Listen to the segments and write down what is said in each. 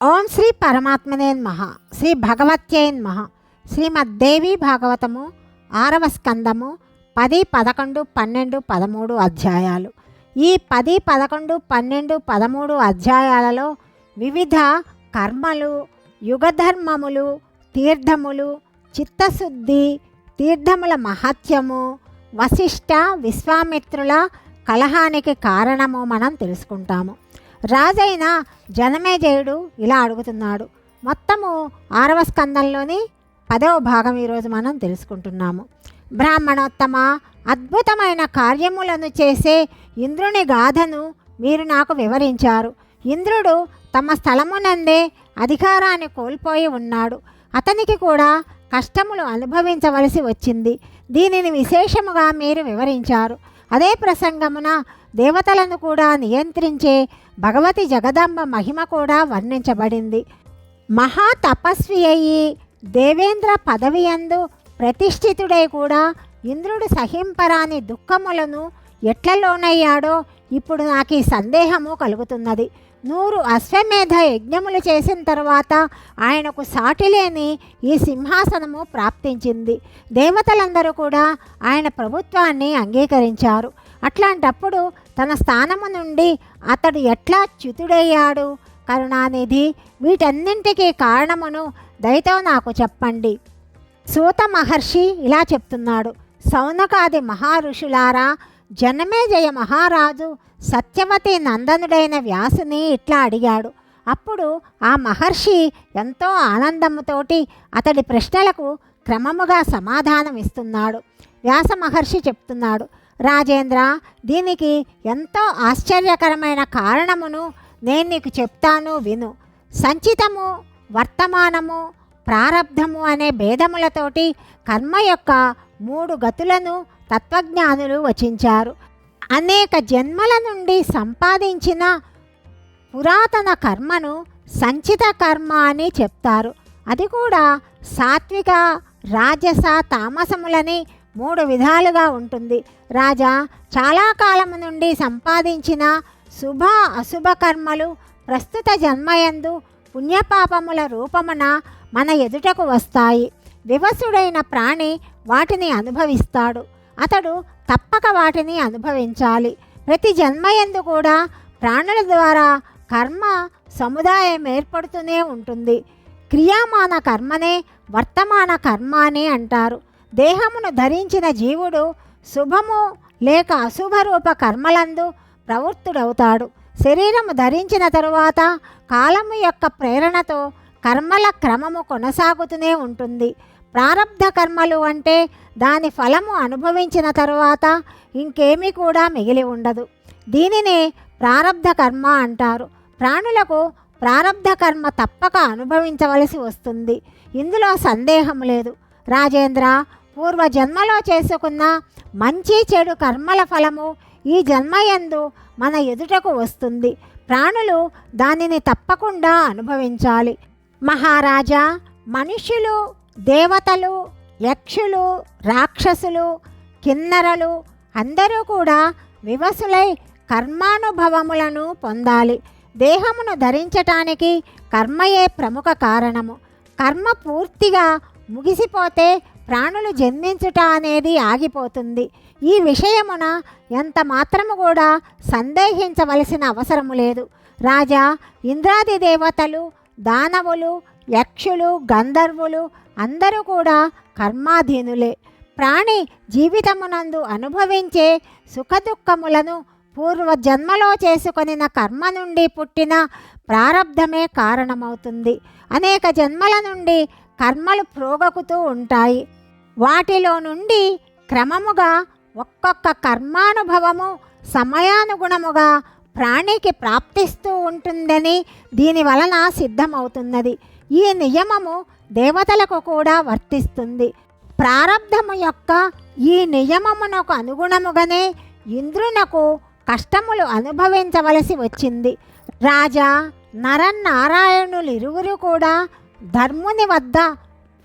ఓం శ్రీ పరమాత్మనే మహ శ్రీ భగవత్యై మహ శ్రీమద్దేవి భాగవతము ఆరవ స్కందము పది పదకొండు పన్నెండు పదమూడు అధ్యాయాలు. ఈ పది పదకొండు పన్నెండు పదమూడు అధ్యాయాలలో వివిధ కర్మలు యుగధర్మములు తీర్థములు చిత్తశుద్ధి తీర్థముల మహత్యము వశిష్ట విశ్వామిత్రుల కలహానికి కారణము మనం తెలుసుకుంటాము. రాజైన జనమేజయుడు ఇలా అడుగుతున్నాడు. మొత్తము ఆరవ స్కందంలోని పదవ భాగం ఈరోజు మనం తెలుసుకుంటున్నాము. బ్రాహ్మణోత్తమ అద్భుతమైన కార్యములను చేసే ఇంద్రుని గాథను మీరు నాకు వివరించారు. ఇంద్రుడు తమ స్థలమునందే అధికారాన్ని కోల్పోయి ఉన్నాడు. అతనికి కూడా కష్టములు అనుభవించవలసి వచ్చింది. దీనిని విశేషముగా మీరు వివరించారు. అదే ప్రసంగమున దేవతలను కూడా నియంత్రించే భగవతి జగదంబ మహిమ కూడా వర్ణించబడింది. మహా తపస్వి అయి దేవేంద్ర పదవి అందు ప్రతిష్ఠితుడై కూడా ఇంద్రుడు సహింపరాని దుఃఖములను ఎట్లలోనయ్యాడో ఇప్పుడు నాకు ఈ సందేహము కలుగుతున్నది. నూరు అశ్వమేధ యజ్ఞములు చేసిన తర్వాత ఆయనకు సాటిలేని ఈ సింహాసనము ప్రాప్తించింది. దేవతలందరూ కూడా ఆయన ప్రభుత్వాన్ని అంగీకరించారు. అట్లాంటప్పుడు తన స్థానము నుండి అతడు ఎట్లా చ్యుతుడయ్యాడు? కరుణానిధి వీటన్నింటికీ కారణమును దయతో నాకు చెప్పండి. సూత మహర్షి ఇలా చెప్తున్నాడు. సౌనకాది మహారుషులారా జనమేజయ మహారాజు సత్యవతి నందనుడైన వ్యాసుని ఇట్లా అడిగాడు. అప్పుడు ఆ మహర్షి ఎంతో ఆనందముతోటి అతడి ప్రశ్నలకు క్రమముగా సమాధానం ఇస్తున్నాడు వ్యాస మహర్షి చెప్తున్నాడు రాజేంద్ర దీనికి ఎంతో ఆశ్చర్యకరమైన కారణమును నేను నీకు చెప్తాను విను. సంచితము వర్తమానము ప్రారబ్ధము అనే భేదములతోటి కర్మ యొక్క మూడు గతులను తత్వజ్ఞానులు వచించారు. అనేక జన్మల నుండి సంపాదించిన పురాతన కర్మను సంచిత కర్మ అని చెప్తారు. అది కూడా సాత్విక రాజస తామసములని మూడు విధాలుగా ఉంటుంది. రాజా చాలా కాలం నుండి సంపాదించిన శుభ అశుభ కర్మలు ప్రస్తుత జన్మయందు పుణ్యపాపముల రూపమున మన ఎదుటకు వస్తాయి. వివసుడైన ప్రాణి వాటిని అనుభవిస్తాడు. అతడు తప్పక వాటిని అనుభవించాలి. ప్రతి జన్మయందు కూడా ప్రాణుల ద్వారా కర్మ సముదాయం ఏర్పడుతూనే ఉంటుంది. క్రియామాన కర్మనే వర్తమాన కర్మ అని అంటారు. దేహమును ధరించిన జీవుడు శుభము లేక అశుభ రూప కర్మలందు ప్రవృత్తుడవుతాడు. శరీరము ధరించిన తరువాత కాలము యొక్క ప్రేరణతో కర్మల క్రమము కొనసాగుతూనే ఉంటుంది. ప్రారబ్ధ కర్మలు అంటే దాని ఫలము అనుభవించిన తరువాత ఇంకేమీ కూడా మిగిలి ఉండదు. దీనినే ప్రారబ్ధ కర్మ అంటారు. ప్రాణులకు ప్రారబ్ధ కర్మ తప్పక అనుభవించవలసి వస్తుంది. ఇందులో సందేహం లేదు. రాజేంద్ర పూర్వ జన్మలో చేసుకున్న మంచి చెడు కర్మల ఫలము ఈ జన్మయందు మన ఎదుటకు వస్తుంది. ప్రాణులు దానిని తప్పకుండా అనుభవించాలి. మహారాజా మనుష్యులు దేవతలు యక్షులు రాక్షసులు కిన్నరలు అందరూ కూడా వివసులై కర్మానుభవములను పొందాలి. దేహమును ధరించటానికి కర్మయే ప్రముఖ కారణము. కర్మ పూర్తిగా ముగిసిపోతే ప్రాణులు జన్మించుట అనేది ఆగిపోతుంది. ఈ విషయమున ఎంత మాత్రము కూడా సందేహించవలసిన అవసరము లేదు. రాజా ఇంద్రాది దేవతలు దానవులు యక్షులు గంధర్వులు అందరూ కూడా కర్మాధీనులే. ప్రాణి జీవితమునందు అనుభవించే సుఖదుఖములను పూర్వ జన్మలో చేసుకొనిన కర్మ నుండి పుట్టిన ప్రారబ్ధమే కారణమవుతుంది. అనేక జన్మల నుండి కర్మలు ప్రోగకుతూ ఉంటాయి. వాటిలో నుండి క్రమముగా ఒక్కొక్క కర్మానుభవము సమయానుగుణముగా ప్రాణికి ప్రాప్తిస్తూ ఉంటుందని దీని వలన సిద్ధమవుతున్నది. ఈ నియమము దేవతలకు కూడా వర్తిస్తుంది. ప్రారబ్ధము యొక్క ఈ నియమమునకు అనుగుణముగానే ఇంద్రునకు కష్టములు అనుభవించవలసి వచ్చింది. రాజా నరనారాయణులు ఇరువురు కూడా ధర్ముని వద్ద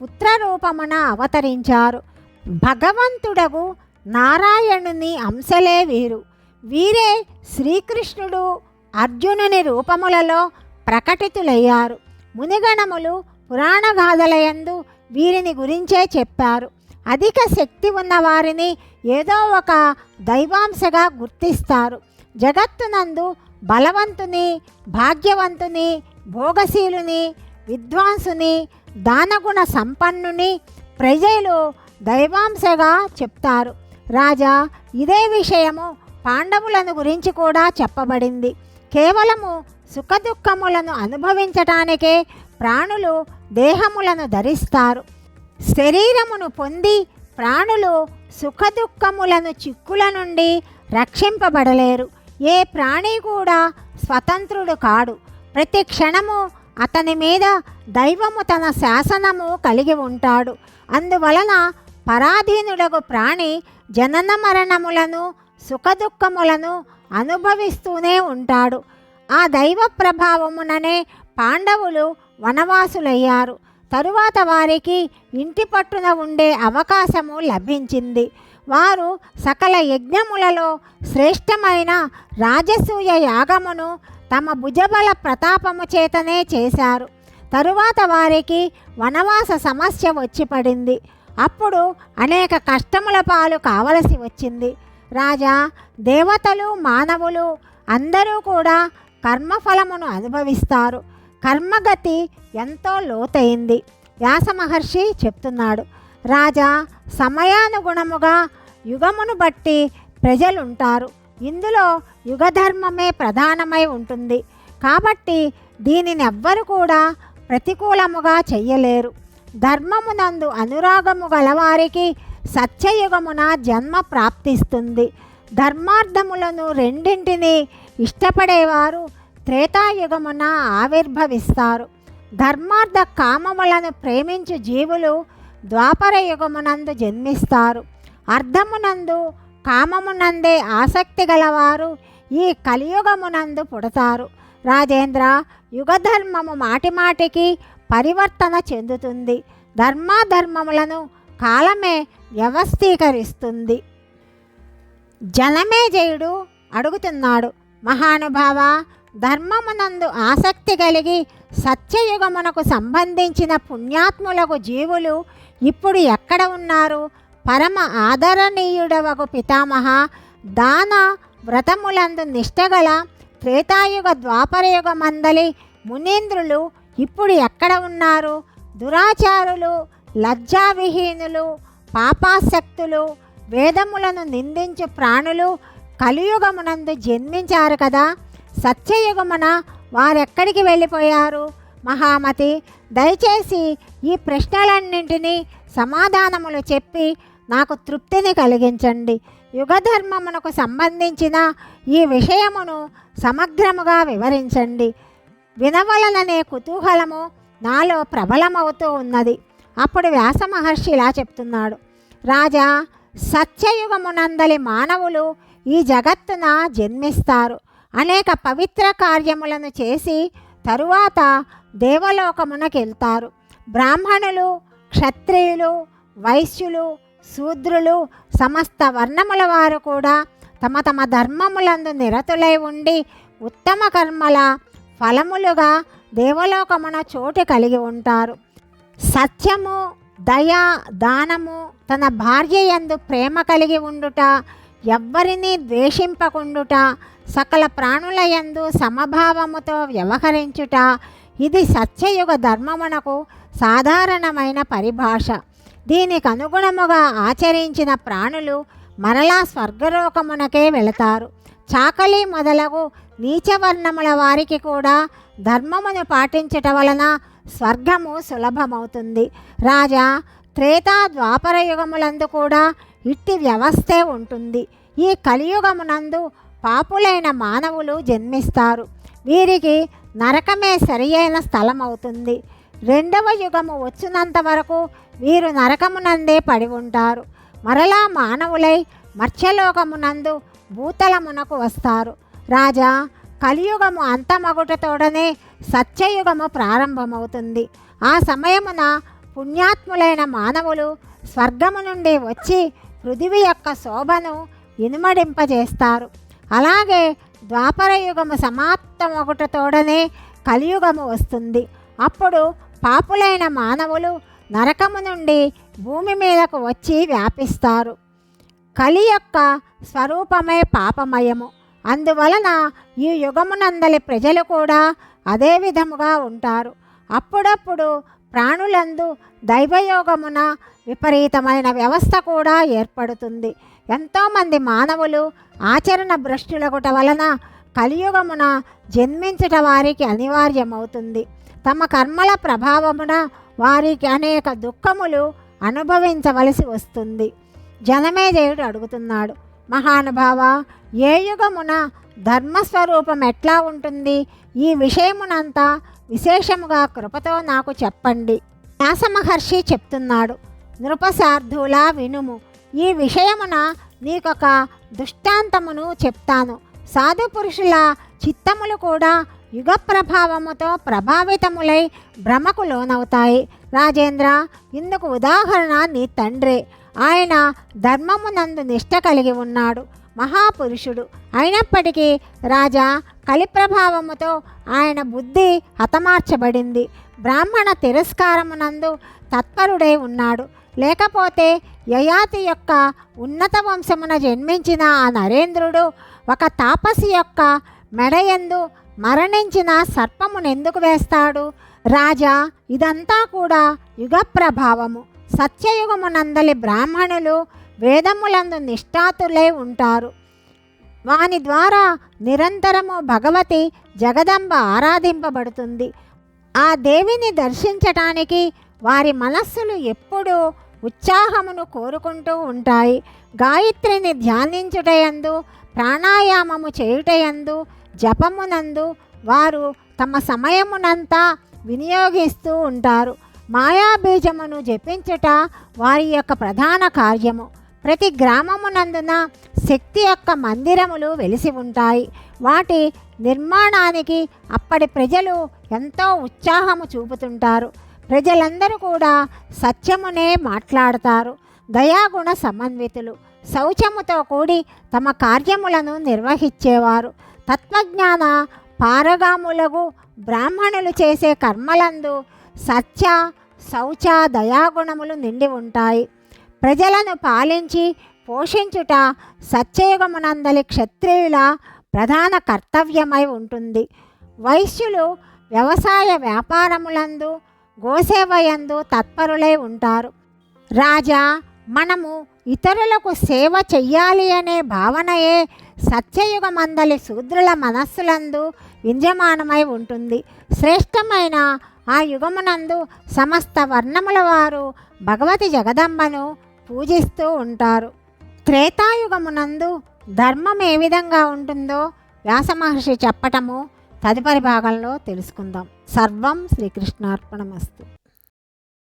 పుత్రరూపమున అవతరించారు. భగవంతుడగు నారాయణుని అంశలే వీరు. వీరే శ్రీకృష్ణుడు అర్జునుని రూపములలో ప్రకటితులయ్యారు. మునిగణములు పురాణ గాథలయందు వీరిని గురించే చెప్పారు. అధిక శక్తి ఉన్న వారిని ఏదో ఒక దైవాంశగా గుర్తిస్తారు. జగత్తునందు బలవంతుని భాగ్యవంతుని భోగశీలుని విద్వాంసుని దానగుణ సంపన్నుని ప్రజలు దైవాంశగా చెప్తారు. రాజా ఇదే విషయము పాండవులను గురించి కూడా చెప్పబడింది. కేవలము సుఖదుఖములను అనుభవించటానికే ప్రాణులు దేహములను ధరిస్తారు. శరీరమును పొంది ప్రాణులు సుఖదుఖములను చిక్కుల నుండి రక్షింపబడలేరు. ఏ ప్రాణి కూడా స్వతంత్రుడు కాడు. ప్రతి క్షణము అతని మీద దైవము తన శాసనము కలిగి ఉంటాడు. అందువలన పరాధీనుడగు ప్రాణి జనన మరణములను సుఖదుఖములను అనుభవిస్తూనే ఉంటాడు. ఆ దైవ ప్రభావముననే పాండవులు వనవాసులయ్యారు. తరువాత వారికి ఇంటి పట్టున ఉండే అవకాశము లభించింది. వారు సకల యజ్ఞములలో శ్రేష్టమైన రాజసూయ యాగమును తమ భుజబల ప్రతాపము చేతనే చేశారు. తరువాత వారికి వనవాస సమస్య వచ్చి పడింది. అప్పుడు అనేక కష్టముల పాలు కావలసి వచ్చింది. రాజా దేవతలు మానవులు అందరూ కూడా కర్మఫలమును అనుభవిస్తారు. కర్మగతి ఎంతో లోతైంది వ్యాస మహర్షి చెప్తున్నాడు రాజా సమయానుగుణముగా యుగమును బట్టి ప్రజలుంటారు. ఇందులో యుగధర్మమే ప్రధానమై ఉంటుంది. కాబట్టి దీనిని ఎవ్వరు కూడా ప్రతికూలముగా చెయ్యలేరు. ధర్మమునందు అనురాగము గలవారికి సత్యయుగమున జన్మ ప్రాప్తిస్తుంది. ధర్మార్థములను రెండింటిని ఇష్టపడేవారు త్రేతాయుగమున ఆవిర్భవిస్తారు. ధర్మార్థ కామములను ప్రేమించు జీవులు ద్వాపర యుగమునందు జన్మిస్తారు. అర్థమునందు కామమునందే ఆసక్తి గలవారు ఈ కలియుగమునందు పుడతారు. రాజేంద్ర యుగధర్మము మాటిమాటికి పరివర్తన చెందుతుంది. ధర్మాధర్మములను కాలమే వ్యవస్థీకరిస్తుంది. జనమేజయుడు అడుగుతున్నాడు మహానుభావ ధర్మమునందు ఆసక్తి కలిగి సత్యయుగమునకు సంబంధించిన పుణ్యాత్ములకు జీవులు ఇప్పుడు ఎక్కడ ఉన్నారు? పరమ ఆదరణీయుడవగు పితామహ దాన వ్రతములందు నిష్టగల త్రేతాయుగ ద్వాపరయుగ మందలి మునీంద్రులు ఇప్పుడు ఎక్కడ ఉన్నారు? దురాచారులు లజ్జావిహీనులు పాపాసక్తులు వేదములను నిందించు ప్రాణులు కలియుగమునందు జన్మించారు కదా? సత్యయుగమున వారెక్కడికి వెళ్ళిపోయారు? మహామతి దయచేసి ఈ ప్రశ్నలన్నింటినీ సమాధానములు చెప్పి నాకు తృప్తిని కలిగించండి. యుగధర్మమునకు సంబంధించిన ఈ విషయమును సమగ్రముగా వివరించండి. వినవలననే కుతూహలము నాలో ప్రబలమవుతూ ఉన్నది. అప్పుడు వ్యాస మహర్షి ఇలా చెప్తున్నాడు. రాజా సత్యయుగమునందలి మానవులు ఈ జగత్తున జన్మిస్తారు. అనేక పవిత్ర కార్యములను చేసి తరువాత దేవలోకమునకెళ్తారు. బ్రాహ్మణులు క్షత్రియులు వైశ్యులు శూద్రులు సమస్త వర్ణముల వారు కూడా తమ తమ ధర్మములందు నిరతులై ఉండి ఉత్తమ కర్మల ఫలములుగా దేవలోకమున చోటు కలిగి ఉంటారు. సత్యము దయ దానము తన భార్య యందు ప్రేమ కలిగి ఉండుట ఎవ్వరినీ ద్వేషింపకుండుట సకల ప్రాణుల యందు సమభావముతో వ్యవహరించుట ఇది సత్యయుగ ధర్మమునకు సాధారణమైన పరిభాష. దీనికి అనుగుణముగా ఆచరించిన ప్రాణులు మరలా స్వర్గలోకమునకే వెళతారు. చాకలి మొదలగు నీచవర్ణముల వారికి కూడా ధర్మమును పాటించట వలన స్వర్గము సులభమవుతుంది. రాజా త్రేతా ద్వాపర యుగములందు కూడా ఇట్టి వ్యవస్థే ఉంటుంది. ఈ కలియుగమునందు పాపులైన మానవులు జన్మిస్తారు. వీరికి నరకమే సరియైన స్థలం అవుతుంది రెండవ యుగము వచ్చినంత వరకు వీరు నరకమునందే పడి ఉంటారు. మరలా మానవులై మత్స్యలోకమునందు భూతలమునకు వస్తారు. రాజా కలియుగము అంతమగుటతోడనే సత్యయుగము ప్రారంభమవుతుంది. ఆ సమయమున పుణ్యాత్ములైన మానవులు స్వర్గము నుండి వచ్చి పృథివీ యొక్క శోభను ఇనుమడింపజేస్తారు. అలాగే ద్వాపర యుగము సమాప్తమొకటతోడనే కలియుగము వస్తుంది. అప్పుడు పాపులైన మానవులు నరకము నుండి భూమి మీదకు వచ్చి వ్యాపిస్తారు. కలి యొక్క స్వరూపమే పాపమయము. అందువలన ఈ యుగమునందలి ప్రజలు కూడా అదే విధముగా ఉంటారు. అప్పుడప్పుడు ప్రాణులందు దైవయోగమున విపరీతమైన వ్యవస్థ కూడా ఏర్పడుతుంది. ఎంతోమంది మానవులు ఆచరణ భ్రష్టులగుట వలన కలియుగమున జన్మించుట వారికి అనివార్యమవుతుంది. తమ కర్మల ప్రభావమున వారికి అనేక దుఃఖములు అనుభవించవలసి వస్తుంది. జనమేజయుడు అడుగుతున్నాడు మహానుభావ ఏ యుగమున ధర్మస్వరూపం ఎట్లా ఉంటుంది? ఈ విషయమునంతా విశేషముగా కృపతో నాకు చెప్పండి. వ్యాసమహర్షి చెప్తున్నాడు. నృపసార్థులా వినుము. ఈ విషయమున నీకొక దృష్టాంతమును చెప్తాను. సాధు పురుషుల చిత్తములు కూడా యుగ ప్రభావముతో ప్రభావితములై భ్రమకు లోనవుతాయి. రాజేంద్ర ఇందుకు ఉదాహరణ నీ తండ్రే. ఆయన ధర్మమునందు నిష్ట కలిగి ఉన్నాడు. మహాపురుషుడు. అయినప్పటికీ రాజా కలిప్రభావముతో ఆయన బుద్ధి హతమార్చబడింది. బ్రాహ్మణ తిరస్కారమునందు తత్పరుడై ఉన్నాడు. లేకపోతే యయాతి యొక్క ఉన్నత వంశమున జన్మించిన ఆ నరేంద్రుడు ఒక తాపసి యొక్క మెడయందు మరణించిన సర్పమునెందుకు వేస్తాడు? రాజా ఇదంతా కూడా యుగ ప్రభావము సత్యయుగమునందలి బ్రాహ్మణులు వేదములందు నిష్ఠాతులై ఉంటారు. వాని ద్వారా నిరంతరము భగవతి జగదంబ ఆరాధింపబడుతుంది. ఆ దేవిని దర్శించటానికి వారి మనస్సులు ఎప్పుడూ ఉత్సాహమును కోరుకుంటూ ఉంటాయి. గాయత్రిని ధ్యానించుటయందు ప్రాణాయామము చేయుటయందు జపమునందు వారు తమ సమయమునంతా వినియోగిస్తూ ఉంటారు. మాయాబీజమును జపించుట వారి యొక్క ప్రధాన కార్యము. ప్రతి గ్రామమునందున శక్తి యొక్క మందిరములు వెలిసి ఉంటాయి. వాటి నిర్మాణానికి అప్పటి ప్రజలు ఎంతో ఉత్సాహము చూపుతుంటారు. ప్రజలందరూ కూడా సత్యమునే మాట్లాడతారు. దయాగుణ సమన్వితులు శౌచముతో కూడి తమ కార్యములను నిర్వహించేవారు. తత్వజ్ఞాన పారగాములకు బ్రాహ్మణులు చేసే కర్మలందు సత్య శౌచ దయాగుణములు నిండి ఉంటాయి. ప్రజలను పాలించి పోషించుట సత్యయుగమునందలి క్షత్రియుల ప్రధాన కర్తవ్యమై ఉంటుంది. వైశ్యులు వ్యవసాయ వ్యాపారములందు గోసేవయందు తత్పరులై ఉంటారు. రాజా మనము ఇతరులకు సేవ చెయ్యాలి అనే భావనయే సత్యయుగమందలి శూద్రుల మనస్సులందు విద్యమానమై ఉంటుంది. శ్రేష్టమైన ఆ యుగమునందు సమస్త వర్ణముల వారు భగవతి జగదంబను పూజిస్తూ ఉంటారు. త్రేతాయుగమునందు ధర్మం ఏ విధంగా ఉంటుందో వ్యాసమహర్షి చెప్పటము తదుపరి భాగంలో తెలుసుకుందాం. సర్వం శ్రీకృష్ణార్పణమస్తు.